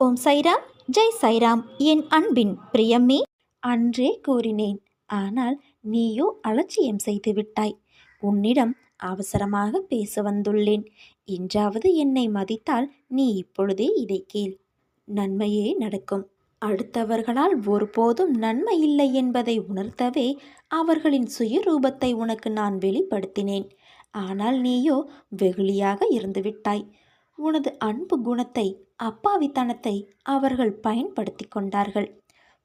ஓம் சைராம் ஜெய் சைராம். என் அன்பின் பிரியமே. அன்றே கூறினேன். ஆனால் நீயோ அலட்சியம் செய்து விட்டாய். உன்னிடம் அவசரமாக பேச வந்துள்ளேன். இன்றாவது என்னை மதித்தால் நீ இப்பொழுதே இதை கேள். நன்மையே நடக்கும். அடுத்தவர்களால் ஒருபோதும் நன்மை இல்லை என்பதை உணர்த்தவே அவர்களின் சுயரூபத்தை உனக்கு நான் வெளிப்படுத்தினேன். ஆனால் நீயோ வெகுளியாக இருந்துவிட்டாய். உனது அன்பு குணத்தை அப்பாவித்தனத்தை அவர்கள் பயன்படுத்தி கொண்டார்கள்.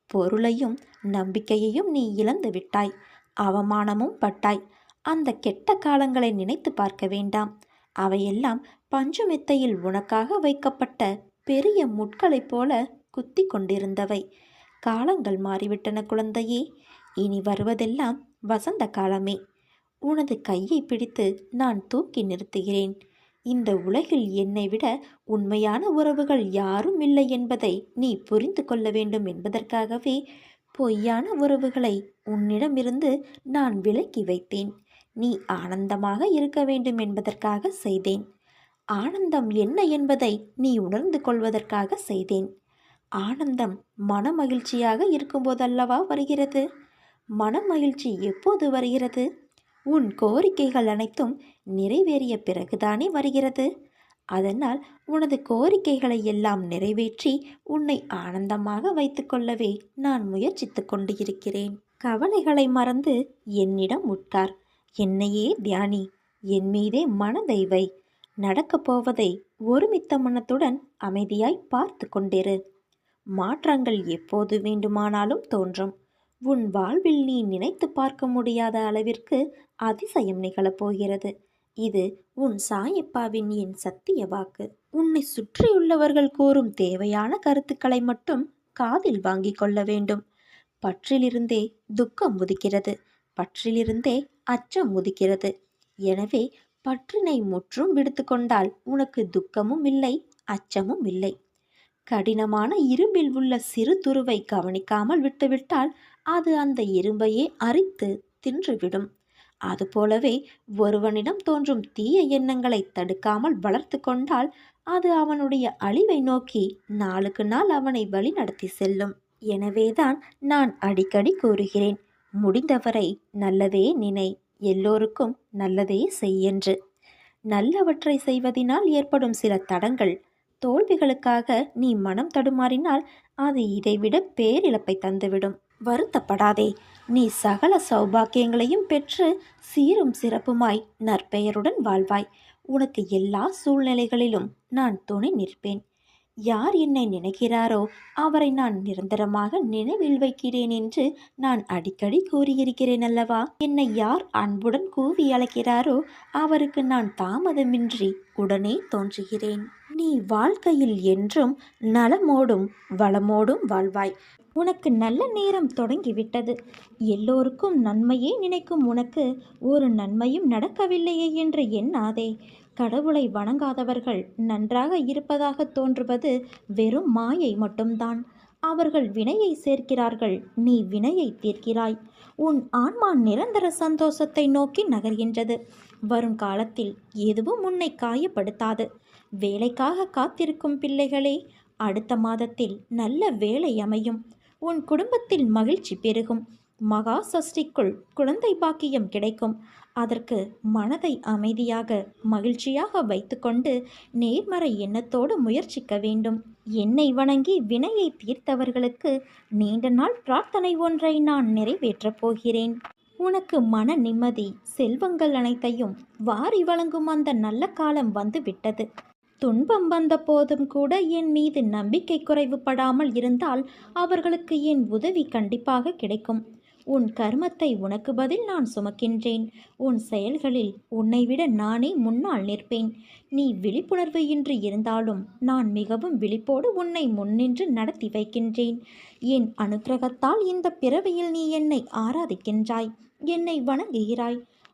பொருளையும் நம்பிக்கையையும் நீ இழந்து விட்டாய். அவமானமும் பட்டாய். அந்த கெட்ட காலங்களை நினைத்து பார்க்க வேண்டாம். அவையெல்லாம் பஞ்சுமெத்தையில் உனக்காக வைக்கப்பட்ட பெரிய முட்களைப் போல குத்தி கொண்டிருந்தவை. காலங்கள் மாறிவிட்டன குழந்தையே. இனி வருவதெல்லாம் வசந்த காலமே. உனது கையை பிடித்து நான் தூக்கி நிறுத்துகிறேன். இந்த உலகில் என்னை விட உண்மையான உறவுகள் யாரும் இல்லை என்பதை நீ புரிந்து கொள்ள வேண்டும் என்பதற்காகவே பொய்யான உறவுகளை உன்னிடமிருந்து நான் விலக்கி வைத்தேன். நீ ஆனந்தமாக இருக்க வேண்டும் என்பதற்காக செய்தேன். ஆனந்தம் என்ன என்பதை நீ உணர்ந்து கொள்வதற்காக செய்தேன். ஆனந்தம் மனமகிழ்ச்சியாக இருக்கும்போதல்லவா வருகிறது? மனமகிழ்ச்சி எப்போது வருகிறது? உன் கோரிக்கைகள் அனைத்தும் நிறைவேறிய பிறகுதானே வருகிறது. அதனால் உனது கோரிக்கைகளை எல்லாம் நிறைவேற்றி உன்னை ஆனந்தமாக வைத்துக்கொள்ளவே நான் முயற்சித்து கொண்டு இருக்கிறேன் கவலைகளை மறந்து என்னிடம் உட்கார். என்னையே தியானி. என் மீதே மனதை வை நடக்கப் போவதை ஒருமித்த மனத்துடன் அமைதியாய் பார்த்து கொண்டிரு. மாற்றங்கள் எப்போது வேண்டுமானாலும் தோன்றும். உன் வாழ்வில் நீ நினைத்து பார்க்க முடியாத அளவிற்கு அதிசயம் நிகழப்போகிறது இது உன் சாயப்பாவின் என் சத்திய வாக்கு. உன்னை சுற்றியுள்ளவர்கள் கூறும் தேவையான கருத்துக்களை மட்டும் காதில் வாங்கிக் கொள்ள வேண்டும். பற்றிலிருந்தே துக்கம் உதிக்கிறது. பற்றிலிருந்தே அச்சம் உதிக்கிறது. எனவே பற்றினை முற்றும் விடுத்துக்கொண்டால் உனக்கு துக்கமும் இல்லை அச்சமும் இல்லை. கடினமான இரும்பில் உள்ள சிறு துருவை கவனிக்காமல் விட்டுவிட்டால் அது அந்த இரும்பையே அரித்து தின்றுவிடும் அதுபோலவே ஒருவனிடம் தோன்றும் தீய எண்ணங்களை தடுக்காமல் வளர்த்து கொண்டால் அது அவனுடைய அழிவை நோக்கி நாளுக்கு நாள் அவனை வழிநடத்தி செல்லும். எனவேதான் நான் அடிக்கடி கூறுகிறேன் முடிந்தவரை நல்லதே நினை எல்லோருக்கும் நல்லதே செய்யென்று நல்லவற்றை செய்வதினால் ஏற்படும் சில தடங்கள். தோல்விகளுக்காக நீ மனம் தடுமாறினால் அது இதைவிட பேரிழப்பை தந்துவிடும். வருத்தப்படாதே. நீ சகல சௌபாக்கியங்களையும் பெற்று சீரும் சிறப்புமாய் நற்பெயருடன் வாழ்வாய். உனக்கு எல்லா சூழ்நிலைகளிலும் நான் துணை நிற்பேன். யார் என்னை நினைக்கிறாரோ அவரை நான் நிரந்தரமாக நினைவில் வைக்கிறேன் என்று நான் அடிக்கடி கூறியிருக்கிறேன் அல்லவா? என்னை யார் அன்புடன் கூவி அழைக்கிறாரோ அவருக்கு நான் தாமதமின்றி உடனே தோன்றுகிறேன். நீ வாழ்க்கையில் என்றும் நலமோடும் வளமோடும் வாழ்வாய். உனக்கு நல்ல நேரம் தொடங்கிவிட்டது. எல்லோருக்கும் நன்மையே நினைக்கும் உனக்கு ஒரு நன்மையும் நடக்கவில்லையே என்று எண்ணாதே. கடவுளை வணங்காதவர்கள் நன்றாக இருப்பதாக தோன்றுவது வெறும் மாயை மட்டும்தான். அவர்கள் வினையை சேர்க்கிறார்கள் நீ வினையை தீர்க்கிறாய். உன் ஆன்மா நிரந்தர சந்தோஷத்தை நோக்கி நகர்கின்றது. வரும் காலத்தில் எதுவும் உன்னை காயப்படுத்தாது. வேலைக்காக காத்திருக்கும் பிள்ளைகளே அடுத்த மாதத்தில் நல்ல வேலை அமையும். உன் குடும்பத்தில் மகிழ்ச்சி பெருகும். மகா சஷ்டிக்குள் குழந்தை பாக்கியம் கிடைக்கும். அதற்கு மனதை அமைதியாக மகிழ்ச்சியாக வைத்துக்கொண்டு நேர்மறை எண்ணத்தோடு முயற்சிக்க வேண்டும். என்னை வணங்கி வினையை தீர்த்தவர்களுக்கு நீண்ட நாள் பிரார்த்தனை ஒன்றை நான் நிறைவேற்றப் போகிறேன். உனக்கு மன நிம்மதி செல்வங்கள் அனைத்தையும் வாரி வழங்கும் அந்த நல்ல காலம் வந்து விட்டது துன்பம் வந்த போதும் கூட என் மீது நம்பிக்கை குறைவுபடாமல் இருந்தால் அவர்களுக்கு என் உதவி கண்டிப்பாக கிடைக்கும். உன் கர்மத்தை உனக்கு பதில் நான் சுமக்கின்றேன். உன் செயல்களில் உன்னை விட நானே முன்னால் நிற்பேன். நீ விழிப்புணர்வு இன்றி இருந்தாலும் நான் மிகவும் விழிப்போடு உன்னை முன்னின்று நடத்தி வைக்கின்றேன். என் அனுக்கிரகத்தால் இந்த பிறவியில் நீ என்னை ஆராதிக்கின்றாய். என்னை வணங்குகிறாய்.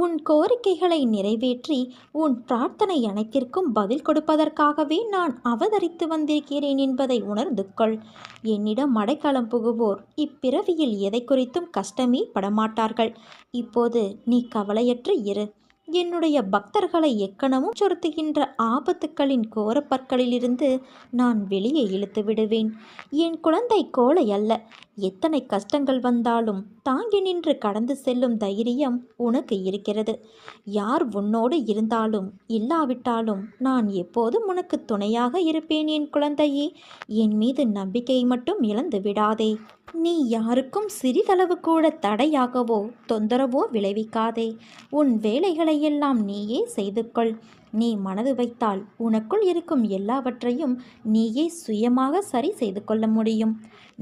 உன் கோரிக்கைகளை நிறைவேற்றி உன் பிரார்த்தனை அனைத்திற்கும் பதில் கொடுப்பதற்காகவே நான் அவதரித்து வந்திருக்கிறேன் என்பதை உணர்ந்து கொள். என்னிடம் அடைக்கலம் புகுவோர் இப்பிறவியில் எதை குறித்தும் கஷ்டமே படமாட்டார்கள். இப்போது நீ கவலையற்று இரு. என்னுடைய பக்தர்களை எக்கணமும் சொருத்துகின்ற ஆபத்துக்களின் கோரப்பற்களிலிருந்து நான் வெளியே இழுத்து விடுவேன். என் குழந்தை கோலை அல்ல. எத்தனை கஷ்டங்கள் வந்தாலும் தாங்கி நின்று கடந்து செல்லும் தைரியம் உனக்கு இருக்கிறது. யார் உன்னோடு இருந்தாலும் இல்லாவிட்டாலும் நான் எப்போதும் உனக்கு துணையாக இருப்பேன் என் குழந்தையே. என் மீது நம்பிக்கை மட்டும் இழந்து விடாதே. நீ யாருக்கும் சிறிதளவு கூட தடையாகவோ தொந்தரவோ விளைவிக்காதே. உன் வேலைகளையெல்லாம் நீயே செய்து கொள் நீ மனது வைத்தால் உனக்குள் இருக்கும் எல்லாவற்றையும் நீயே சுயமாக சரி செய்து கொள்ள முடியும்.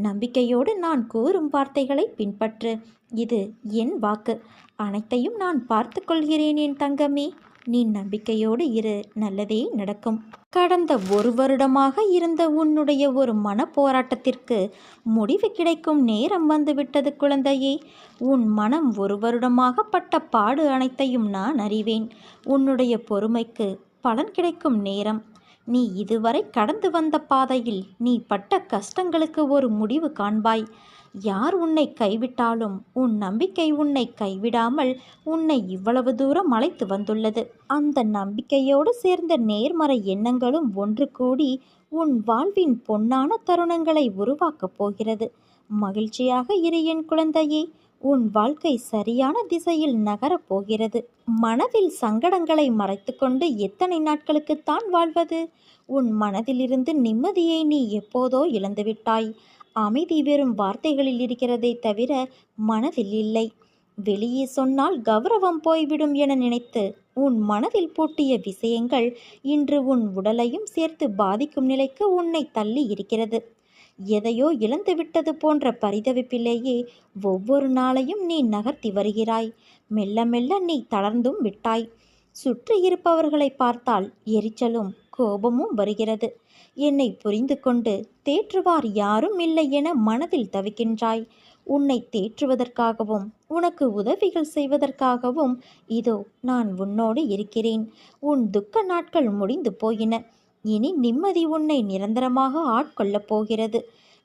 நம்பிக்கையோடு நான் கூறும் வார்த்தைகளை பின்பற்று. இது என் வாக்கு. அனைத்தையும் நான் பார்த்து கொள்கிறேன் என் தங்கமே. நீ நம்பிக்கையோடு இரு நல்லதே நடக்கும். கடந்த ஒரு வருடமாக இருந்த உன்னுடைய ஒரு மன போராட்டத்திற்கு முடிவு கிடைக்கும் நேரம் வந்துவிட்டது குழந்தையே. உன் மனம் ஒரு வருடமாக பட்ட பாடு அனைத்தையும் நான் அறிவேன். உன்னுடைய பொறுமைக்கு பலன் கிடைக்கும் நேரம். நீ இதுவரை கடந்து வந்த பாதையில் நீ பட்ட கஷ்டங்களுக்கு ஒரு முடிவு காண்பாய். யார் உன்னை கைவிட்டாலும் உன் நம்பிக்கை உன்னை கைவிடாமல் உன்னை இவ்வளவு தூரம் அழைத்து வந்துள்ளது. அந்த நம்பிக்கையோடு சேர்ந்த நேர்மறை எண்ணங்களும் ஒன்று கூடி உன் வாழ்வின் பொன்னான தருணங்களை உருவாக்கப் போகிறது. மகிழ்ச்சியாக இரு என் குழந்தையே. உன் வாழ்க்கை சரியான திசையில் நகரப் போகிறது. மனதில் சங்கடங்களை மறைத்துக்கொண்டு எத்தனை நாட்களுக்குத்தான் வாழ்வது? உன் மனதிலிருந்து நிம்மதியை நீ எப்போதோ இழந்துவிட்டாய். அமைதி வெறும் வார்த்தைகளில் இருக்கிறதே தவிர மனதில் இல்லை. வெளியே சொன்னால் கௌரவம் போய்விடும் என நினைத்து உன் மனதில் பூட்டிய விஷயங்கள் இன்று உன் உடலையும் சேர்த்து பாதிக்கும் நிலைக்கு உன்னை தள்ளி இருக்கிறது. எதையோ இழந்துவிட்டது போன்ற பரிதவிப்பிலேயே ஒவ்வொரு நாளையும் நீ நகர்த்தி வருகிறாய். மெல்ல மெல்ல நீ தளர்ந்தும் விட்டாய். சுற்றி இருப்பவர்களை பார்த்தால் எரிச்சலும் கோபமும் வருகிறது. என்னை புரிந்து கொண்டு தேற்றுவார் யாரும் இல்லை என மனதில் தவிக்கின்றாய். உன்னை தேற்றுவதற்காகவும் உனக்கு உதவிகள் செய்வதற்காகவும் இதோ நான் உன்னோடு இருக்கிறேன். உன் துக்க நாட்கள் முடிந்து போயின. இனி நிம்மதி உன்னை நிரந்தரமாக ஆட்கொள்ளப் போகிறது.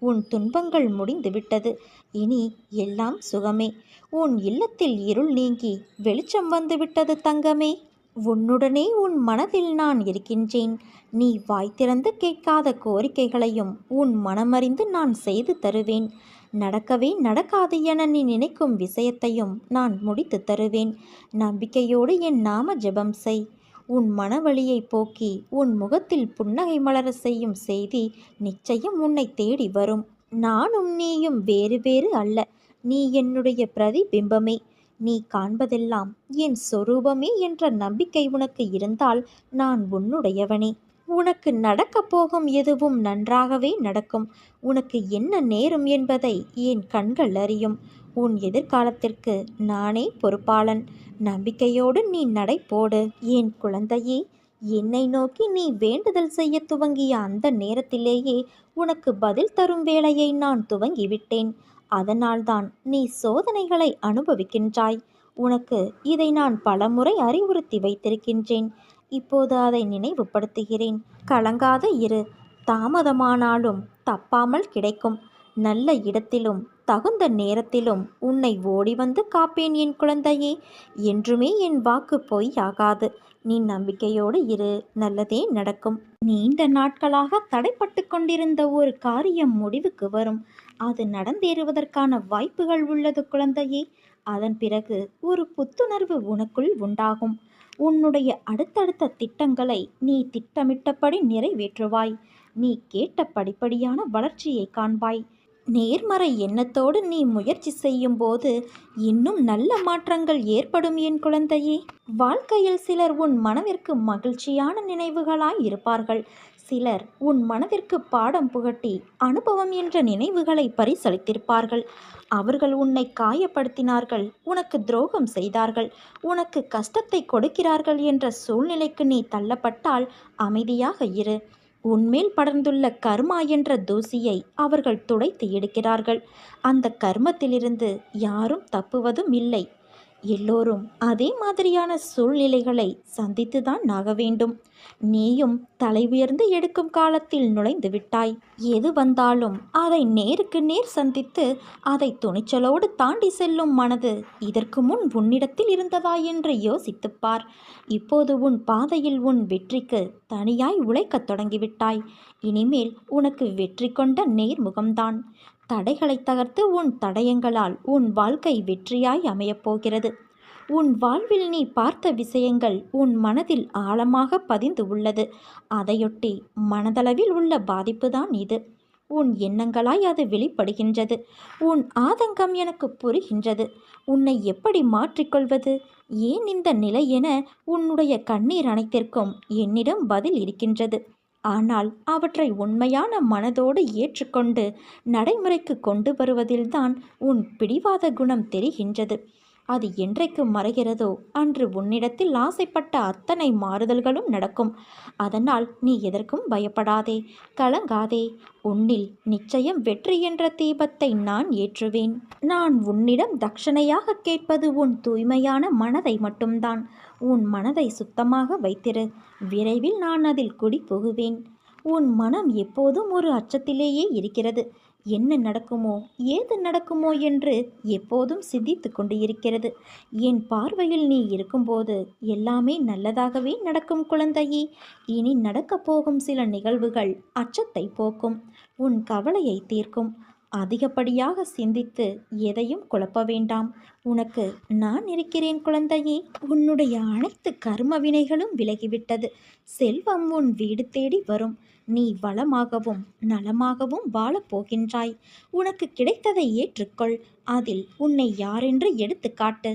உன் துன்பங்கள் முடிந்துவிட்டது. இனி எல்லாம் சுகமே. உன் இல்லத்தில் இருள் நீங்கி வெளிச்சம் வந்துவிட்டது தங்கமே. உன்னுடனே உன் மனதில் நான் இருக்கின்றேன். நீ வாய் திறந்து கேட்காத கோரிக்கைகளையும் உன் மனமறிந்து நான் செய்து தருவேன். நடக்கவே நடக்காது என நீ நினைக்கும் விஷயத்தையும் நான் முடித்து தருவேன். நம்பிக்கையோடு என் நாம ஜெபம் செய். உன் மனவழியை போக்கி உன் முகத்தில் புன்னகை மலர செய்யும் செய்தி நிச்சயம் உன்னை தேடி வரும். நானும் நீயும் வேறு வேறு அல்ல. நீ என்னுடைய பிரதிபிம்பமே. நீ காண்பதெல்லாம் என் சொரூபமே என்ற நம்பிக்கை உனக்கு இருந்தால் நான் உன்னுடையவனே. உனக்கு நடக்கப் போகும் எதுவும் நன்றாகவே நடக்கும். உனக்கு என்ன நேரும் என்பதை என் கண்கள் அறியும். உன் எதிர்காலத்திற்கு நானே பொறுப்பாளன். நம்பிக்கையோடு நீ நடை போடு. என் குழந்தையே என்னை நோக்கி நீ வேண்டுதல் செய்ய துவங்கிய அந்த நேரத்திலேயே உனக்கு பதில் தரும் வேலையை நான் துவங்கிவிட்டேன். அதனால்தான் நீ சோதனைகளை அனுபவிக்கின்றாய். உனக்கு இதை நான் பலமுறை அறிவுறுத்தி வைத்திருக்கின்றேன். இப்போது அதை நினைவுபடுத்துகிறேன். கலங்காத இரு தாமதமானாலும் தப்பாமல் கிடைக்கும். நல்ல இடத்திலும் தகுந்த நேரத்திலும் உன்னை ஓடி வந்து காப்பேன் என் குழந்தையே. என்றுமே என் வாக்கு பொய் ஆகாது நீ நம்பிக்கையோடு இரு. நல்லதே நடக்கும். நீண்ட நாட்களாக தடைப்பட்டு கொண்டிருந்த ஒரு காரியம் முடிவுக்கு வரும். அது நடந்தேறுவதற்கான வாய்ப்புகள் உள்ளது குழந்தையே. அதன் பிறகு ஒரு புத்துணர்வு உனக்குள் உண்டாகும். உன்னுடைய அடுத்தடுத்த திட்டங்களை நீ திட்டமிட்டபடி நிறைவேற்றுவாய். நீ கேட்ட படிப்படியான வளர்ச்சியை காண்பாய். நேர்மறை எண்ணத்தோடு நீ முயற்சி செய்யும் போது இன்னும் நல்ல மாற்றங்கள் ஏற்படும் என் குழந்தையே. வாழ்க்கையில் சிலர் உன் மனதிற்கு மகிழ்ச்சியான நினைவுகளாய் இருப்பார்கள். சிலர் உன் மனதிற்கு பாடம் புகட்டி அனுபவம் என்ற நினைவுகளை பரிசளித்திருப்பார்கள். அவர்கள் உன்னை காயப்படுத்தினார்கள் உனக்கு துரோகம் செய்தார்கள் உனக்கு கஷ்டத்தை கொடுக்கிறார்கள் என்ற சூழ்நிலைக்கு நீ தள்ளப்பட்டால் அமைதியாக இரு. உன்மேல் படர்ந்துள்ள கர்மா என்ற தூசியை அவர்கள் துடைத்து எடுக்கிறார்கள். அந்த கர்மத்திலிருந்து யாரும் தப்புவதும் இல்லை. எல்லோரும் அதே மாதிரியான சூழ்நிலைகளை சந்தித்துதான் ஆக வேண்டும். நீயும் தலை உயர்ந்து எடுக்கும் காலத்தில் நுழைந்து விட்டாய். எது வந்தாலும் அதை நேருக்கு நேர் சந்தித்து அதை துணிச்சலோடு தாண்டி செல்லும் மனது இதற்கு முன் உன்னிடத்தில் இருந்ததா என்று யோசித்துப் பார். இப்போது உன் பாதையில் உன் வெற்றிக்கு தனியாய் உழைக்கத் தொடங்கிவிட்டாய். இனிமேல் உனக்கு வெற்றி கொண்ட நேர்முகம்தான். தடைகளை தகர்த்து உன் தடயங்களால் உன் வாழ்க்கை வெற்றியாய் அமையப்போகிறது. உன் வாழ்வில் நீ பார்த்த விஷயங்கள் உன் மனதில் ஆழமாக பதிந்து உள்ளது. அதையொட்டி மனதளவில் உள்ள பாதிப்புதான் இது. உன் எண்ணங்களாய் அது வெளிப்படுகின்றது. உன் ஆதங்கம் எனக்கு புரிகின்றது. உன்னை எப்படி மாற்றிக்கொள்வது? ஏன் இந்த நிலை என உன்னுடைய கண்ணீர் அனைத்திற்கும் என்னிடம் பதில் இருக்கின்றது. ஆனால் அவற்றை உண்மையான மனதோடு ஏற்றுக்கொண்டு நடைமுறைக்கு கொண்டு வருவதில்தான் உன் பிடிவாத குணம் தெரிகின்றது. அது என்றைக்கு மறைகிறதோ அன்று உன்னிடத்தில் ஆசைப்பட்ட அத்தனை மாறுதல்களும் நடக்கும். அதனால் நீ எதற்கும் பயப்படாதே கலங்காதே. உன்னில் நிச்சயம் வெற்றி என்ற தீபத்தை நான் ஏற்றுவேன். நான் உன்னிடம் தட்சணையாக கேட்பது உன் தூய்மையான மனதை மட்டும்தான். உன் மனதை சுத்தமாக வைத்திரு. விரைவில் நான் அதில் குடி புகுவேன். உன் மனம் எப்போதும் ஒரு அச்சத்திலேயே இருக்கிறது. என்ன நடக்குமோ ஏது நடக்குமோ என்று எப்போதும் சிந்தித்து கொண்டு இருக்கிறது என் பார்வையில் நீ இருக்கும்போது எல்லாமே நல்லதாகவே நடக்கும் குழந்தையே. இனி நடக்கப் போகும் சில நிகழ்வுகள் அச்சத்தை போக்கும். உன் கவலையை தீர்க்கும். அதிகப்படியாக சிந்தித்து எதையும் குழப்ப வேண்டாம். உனக்கு நான் இருக்கிறேன் குழந்தையே. உன்னுடைய அனைத்து கர்ம வினைகளும் விலகிவிட்டது. செல்வம் உன் வீடு தேடி வரும். நீ வளமாகவும் நலமாகவும் வாழப்போகின்றாய் உனக்கு கிடைத்ததை ஏற்றுக்கொள். அதில் உன்னை யாரென்று எடுத்துக்காட்டு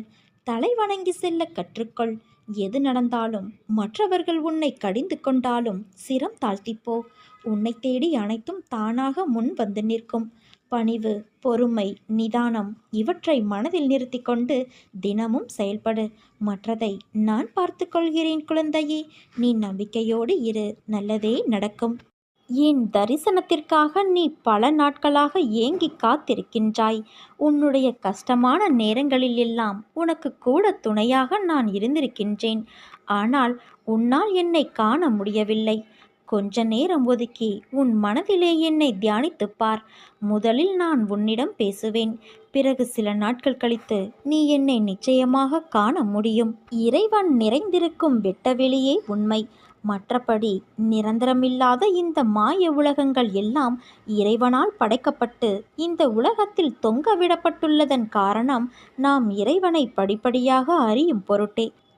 தலை வணங்கி செல்ல கற்றுக்கொள். எது நடந்தாலும் மற்றவர்கள் உன்னை கடிந்து கொண்டாலும் சிரம் தாழ்த்திப்போ உன்னை தேடி அனைத்தும் தானாக முன் வந்து நிற்கும். பணிவு பொறுமை நிதானம் இவற்றை மனதில் நிறுத்தி கொண்டு தினமும் செயல்படு. மற்றதை நான் பார்த்து கொள்கிறேன் குழந்தையே நீ நம்பிக்கையோடு இரு நல்லதே நடக்கும். என் தரிசனத்திற்காக நீ பல நாட்களாக ஏங்கி காத்திருக்கின்றாய். உன்னுடைய கஷ்டமான நேரங்களில் எல்லாம் உனக்கு கூட துணையாக நான் இருந்திருக்கின்றேன். ஆனால் உன்னால் என்னை காண முடியவில்லை. கொஞ்ச நேரம் ஒதுக்கி உன் மனதிலே என்னை தியானித்துப் பார். முதலில் நான் உன்னிடம் பேசுவேன். பிறகு சில நாட்கள் கழித்து நீ என்னை நிச்சயமாக காண முடியும். இறைவன் நிறைந்திருக்கும் வெட்டவெளியே உண்மை. மற்றபடி நிரந்தரமில்லாத இந்த மாய உலகங்கள் எல்லாம் இறைவனால் படைக்கப்பட்டு இந்த உலகத்தில் தொங்க விடப்பட்டுள்ளதன் காரணம் நாம் இறைவனை படிப்படியாக அறியும் பொருட்டே.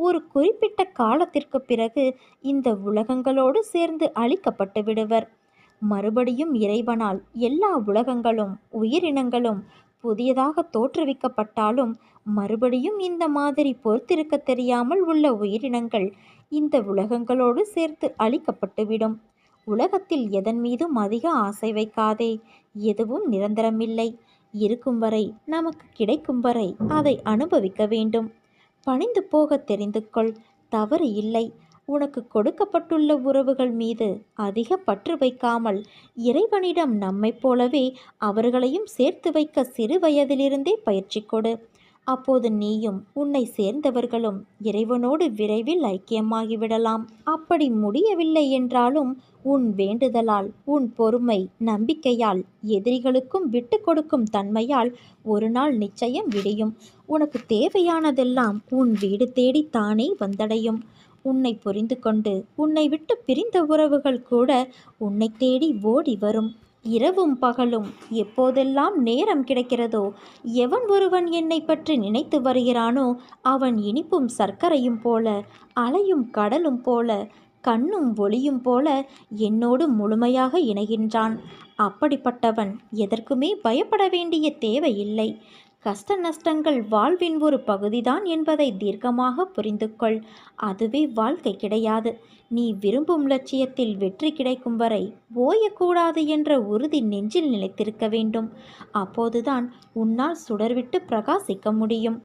ஒரு குறிப்பிட்ட காலத்திற்கு பிறகு இந்த உலகங்களோடு சேர்ந்து அழிக்கப்பட்டு விடுவர். மறுபடியும் இறைவனால் எல்லா உலகங்களும் உயிரினங்களும் புதியதாக தோற்றுவிக்கப்பட்டாலும் மறுபடியும் இந்த மாதிரி பொறுத்திருக்க தெரியாமல் உள்ள உயிரினங்கள் இந்த உலகங்களோடு சேர்த்து அழிக்கப்பட்டுவிடும் உலகத்தில் எதன் மீதும் அதிக ஆசை வைக்காதே எதுவும் நிரந்தரமில்லை. இருக்கும் வரை நமக்கு கிடைக்கும் வரை அதை அனுபவிக்க வேண்டும். பணிந்து போக தெரிந்து கொள் தவறு இல்லை. உனக்கு கொடுக்கப்பட்டுள்ள உறவுகள் மீது அதிக பற்று வைக்காமல் இறைவனிடம் நம்மைப் போலவே அவர்களையும் சேர்த்து வைக்க சிறு வயதிலிருந்தே பயிற்சி கொடு. அப்போது நீயும் உன்னை சேர்ந்தவர்களும் இறைவனோடு விரைவில் ஐக்கியமாகிவிடலாம். அப்படி முடியவில்லை என்றாலும் உன் வேண்டுதலால் உன் பொறுமை நம்பிக்கையால் எதிரிகளுக்கும் விட்டு கொடுக்கும் தன்மையால் ஒரு நாள் நிச்சயம் விடியும். உனக்கு தேவையானதெல்லாம் உன் வீடு தேடி தானே வந்தடையும். உன்னை புரிந்து கொண்டு உன்னை விட்டு பிரிந்த உறவுகள் கூட உன்னை தேடி ஓடி வரும். இரவும் பகலும் எப்போதெல்லாம் நேரம் கிடைக்கிறதோ எவன் ஒருவன் என்னை பற்றி நினைத்து வருகிறானோ அவன் இனிப்பும் சர்க்கரையும் போல அலையும் கடலும் போல கண்ணும் ஒளியும் போல என்னோடு முழுமையாக இணைகின்றான். அப்படிப்பட்டவன் எதற்குமே பயப்பட வேண்டிய தேவையில்லை. கஷ்ட நஷ்டங்கள் வாழ்வின் ஒரு பகுதிதான் என்பதை தீர்க்கமாக புரிந்து கொள். அதுவே வாழ்க்கை கிடையாது. நீ விரும்பும் லட்சியத்தில் வெற்றி கிடைக்கும் வரை ஓயக்கூடாது என்ற உறுதி நெஞ்சில் நிலைத்திருக்க வேண்டும். அப்போதுதான் உன்னால் சுடர்விட்டு பிரகாசிக்க முடியும்.